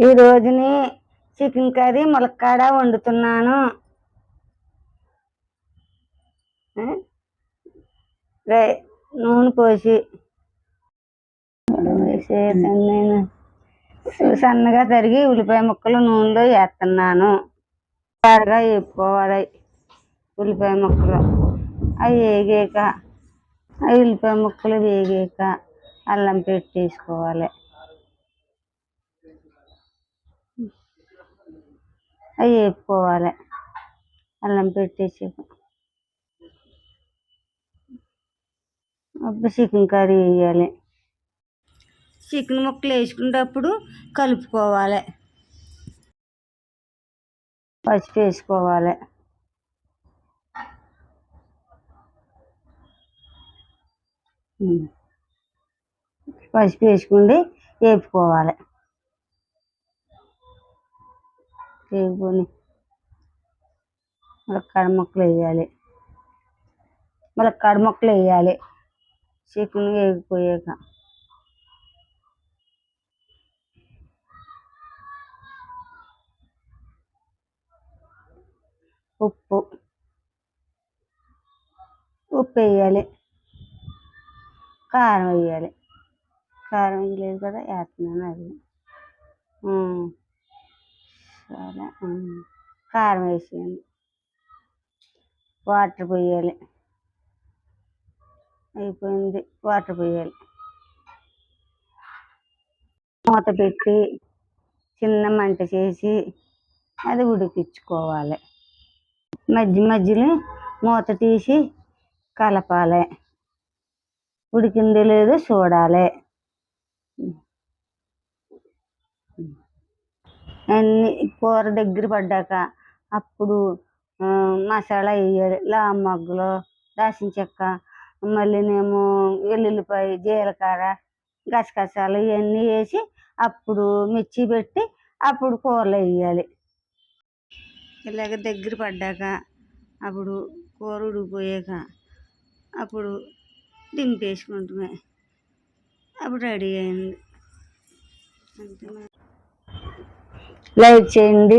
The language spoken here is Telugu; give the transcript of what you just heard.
ఈ రోజుని చికెన్ కర్రీ ములక్కాడ వండుతున్నాను. నూనె పోసి. వేసేసాను నేను సన్నగా తరిగి ఉల్లిపాయ ముక్కలు నూనెలో వేస్తున్నాను బాగా వేపుకోవాలి ఉల్లిపాయ ముక్కలు. అవి వేగాక ఆ ఉల్లిపాయ ముక్కలు వేగాక అల్లం పెట్టేసుకోవాలి అవి వేపుకోవాలి. అల్లం పెట్టేసి అప్పుడు చికెన్ కర్రీ వేయాలి. చికెన్ ముక్కలు వేసుకునేటప్పుడు కలుపుకోవాలి. పసుపు వేసుకోవాలి. పసుపు వేసుకుండి వేపుకోవాలి. వేపుకొని మళ్ళీ ముక్కలు వేయాలి. మళ్ళీ ముక్కలు వేయాలి. చికెన్ వేగిపోయాక. ఉప్పు. ఉప్పు వేయాలి. కారం వేయాలి. కారం వేయలేదు కదా వేస్తున్నాను అది. ఉమ్. కారం వేసేయండి. వాటర్ పోయాలి. అయిపోయింది. వాటర్ పోయాలి. మూత పెట్టి చిన్న మంట చేసి అది ఉడికించుకోవాలి. మధ్య మధ్యలో మూత తీసి కలపాలి. ఉడికిందో లేదో చూడాలి. కూర దగ్గర పడ్డాక అప్పుడు మసాలా వేయాలి. లామగ్గులు దాసిన చెక్క మళ్ళీనేమో వెల్లుల్లిపాయ జీలకర్ర గసగసాలు ఇవన్నీ వేసి అప్పుడు మిర్చి పెట్టి అప్పుడు కూరలు వేయాలి. ఇలాగ దగ్గర పడ్డాక అప్పుడు కూర ఉడికిపోయాక అప్పుడు దింపేసుకుంటామే. అప్పుడు రెడీ అయింది. అంతే లైక్ చేయండి.